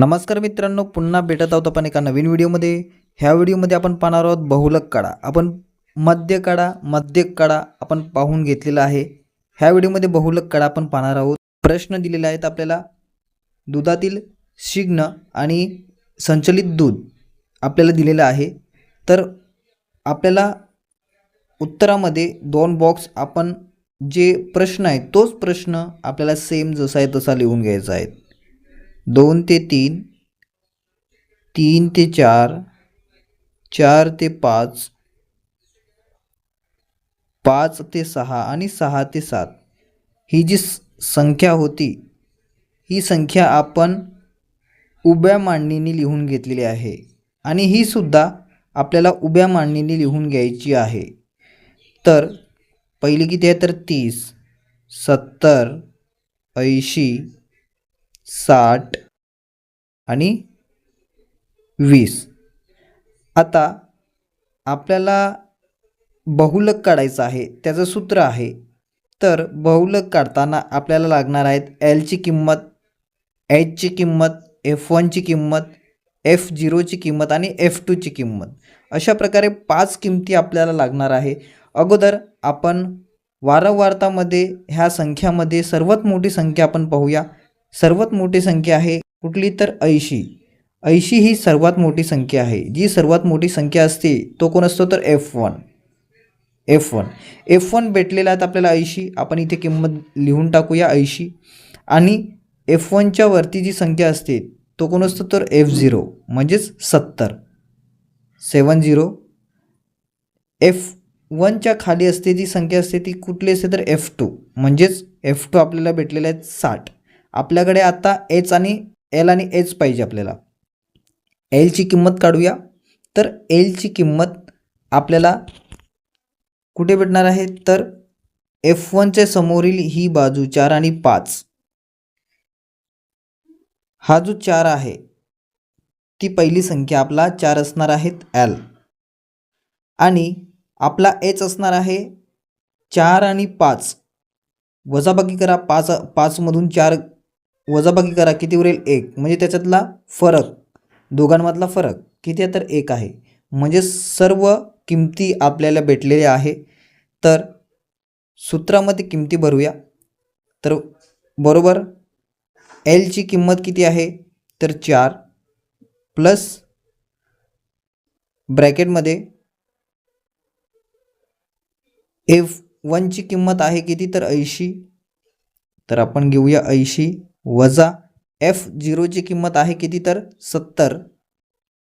नमस्कार मित्रांनो पुन्हा भेटत आहोत आपण एका नवीन व्हिडिओमध्ये. ह्या व्हिडिओमध्ये आपण पाहणार आहोत बहुलक काढा. आपण मध्य काढा मध्य काढा आपण पाहून घेतलेला आहे. ह्या व्हिडिओमध्ये बहुलक काढा आपण पाहणार आहोत. प्रश्न दिलेले आहेत आपल्याला. दुधातील शिग्न आणि संचलित दूध आपल्याला दिलेलं आहे. तर आपल्याला उत्तरामध्ये दोन बॉक्स आपण जे प्रश्न आहे तोच प्रश्न आपल्याला सेम जसा आहे तसा लिहून घ्यायचा आहे. दोन ते तीन तीन ते चार चार ते पाच पाच ते सहा आणि सहा ते सात. ही जी स- संख्या होती ही संख्या आपण उभ्या मांडणीने लिहून घेतलेली आहे आणि ही सुद्धा आपल्याला उभ्या मांडणीने लिहून घ्यायची आहे. तर पहिली किती आहे? तर तीस सत्तर ऐंशी साठ आणि वीस. आता आपल्याला बहुलक काढायचं आहे त्याचं सूत्र आहे. तर बहुलक काढताना आपल्याला लागणार आहेत एलची किंमत एचची किंमत एफ वनची किंमत एफ झिरोची किंमत आणि एफ टूची किंमत. अशा प्रकारे पाच किमती आपल्याला लागणार आहे. अगोदर आपण वारंवारतामध्ये ह्या संख्यामध्ये सर्वात मोठी संख्या आपण पाहूया. सर्वात मोठी संख्या आहे कुठली तर ऐंशी. ऐंशी ही सर्वात मोठी संख्या आहे. जी सर्वात मोठी संख्या असते तो कोण असतो तर F one. F one. F one भेटलेला आहेत आपल्याला ऐंशी. आपण इथे किंमत लिहून टाकूया ऐंशी. आणि एफ वनच्या वरती जी संख्या असते तो कोण असतो तर एफ झिरो म्हणजेच सत्तर. सेवन झिरो. एफ वनच्या खाली असते जी संख्या असते ती कुठली असते तर एफ टू म्हणजेच एफ टू आपल्याला भेटलेले आहेत साठ. आपल्याकडे आता एच आणि एल आणि एच पाहिजे आपल्याला. एलची किंमत काढूया. तर एलची किंमत आपल्याला कुठे भेटणार आहे? तर एफ वनच्या समोरील ही बाजू चार आणि पाच. हा जो चार आहे ती पहिली संख्या आपला चार असणार आहेत एल आणि आपला एच असणार आहे चार आणि पाच. वजाबाकी करा पाच पाचमधून चार वजाबाकी करा किती उरेल? एक. म्हणजे त्याच्यातला फरक दोघांमधला फरक किती आहे तर एक आहे. म्हणजे सर्व किमती आपल्याला भेटलेल्या आहे. तर सूत्रामध्ये किमती भरूया. तर बरोबर एलची किंमत किती आहे? तर चार. प्लस ब्रॅकेटमध्ये एफ वनची किंमत आहे किती? तर ऐंशी. तर आपण घेऊया ऐंशी. वजा एफ झिरोची किंमत आहे किती तर? सत्तर.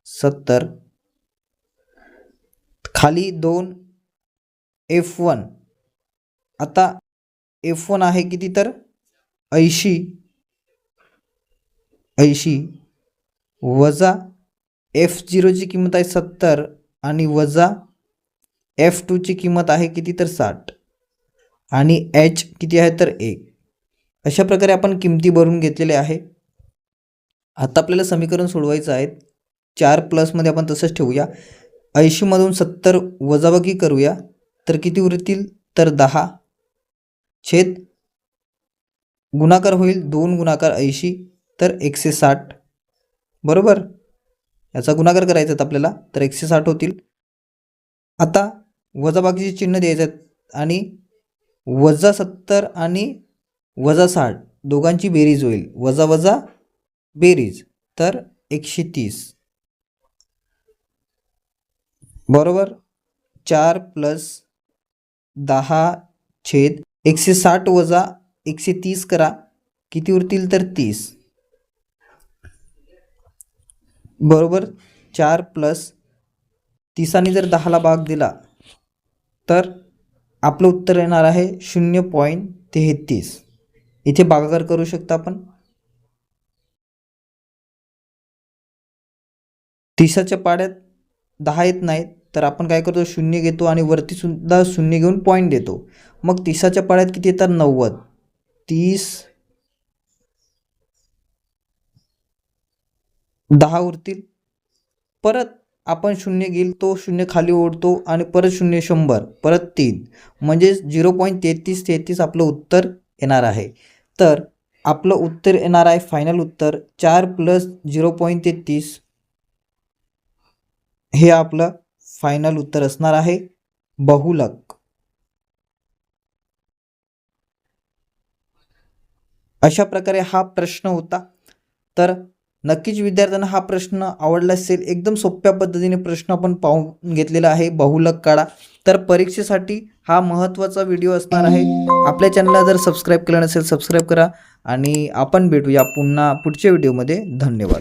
सत्तर. खाली दोन एफ वन. आता एफ वन आहे किती तर? ऐंशी. ऐंशी. वजा एफ झिरोची किंमत आहे सत्तर आणि वजा एफ टूची किंमत आहे किती तर साठ. आणि एच किती आहे तर एक. अशा प्रकारे आपण किमती भरून घेतलेले आहे आता आपल्याला समीकरण सोडवायचं आहे चार प्लसमध्ये आपण तसंच ठेवूया. ऐंशीमधून सत्तर वजाबाकी करूया. तर किती उरतील? तर दहा. छेद. गुणाकार होईल दोन गुणाकार ऐंशी. तर एकशे साठ. बरोबर? याचा गुणाकार करायचा आहे आपल्याला. तर एकशे साठ होतील. आता वजाबाकीचे चिन्ह द्यायचं आहेत. आणि वजा सत्तर आणि वजा साठ. दोघांची बेरीज होईल. वजा वजा बेरीज. तर एकशे तीस. बरोबर? चार प्लस दहा छेद एकशे साठ वजा एकशे तीस करा. किती उरतील तर तीस. बरोबर? चार प्लस तीसाने जर दहाला भाग दिला तर आपलं उत्तर येणार आहे शून्य पॉईंट तेहतीस. इथे भागाकार करू शकता आपण. तिसाच्या पाड्यात दहा येत नाहीत तर आपण काय करतो शून्य घेतो आणि वरती सुद्धा शून्य घेऊन पॉईंट देतो. मग तिसाच्या पाड्यात किती येतात? नव्वद. तीस. दहा उरतील. परत आपण शून्य घेईल तो शून्य खाली ओढतो आणि परत शून्य शंभर परत तीन. म्हणजे झिरो पॉईंट तेहतीस तेहतीस आपलं उत्तर येणार आहे. तर आपलं उत्तर येणार आहे फायनल उत्तर. चार प्लस झिरो पॉईंट तेहतीस हे आपलं फायनल उत्तर असणार आहे. बहुलक. अशा प्रकारे हा प्रश्न होता. तर नक्कीच विद्यार्थ्यांना हा प्रश्न आवडला असेल. एकदम सोप्या पद्धतीने प्रश्न आपण पाहून घेतलेला आहे. बहुलक काढा. तर परीक्षेसाठी हा महत्त्वाचा व्हिडिओ असणार आहे. आपल्या चॅनलला जर सबस्क्राईब केलं नसेल सबस्क्राईब करा. आणि आपण भेटूया पुन्हा पुढच्या व्हिडिओमध्ये. धन्यवाद.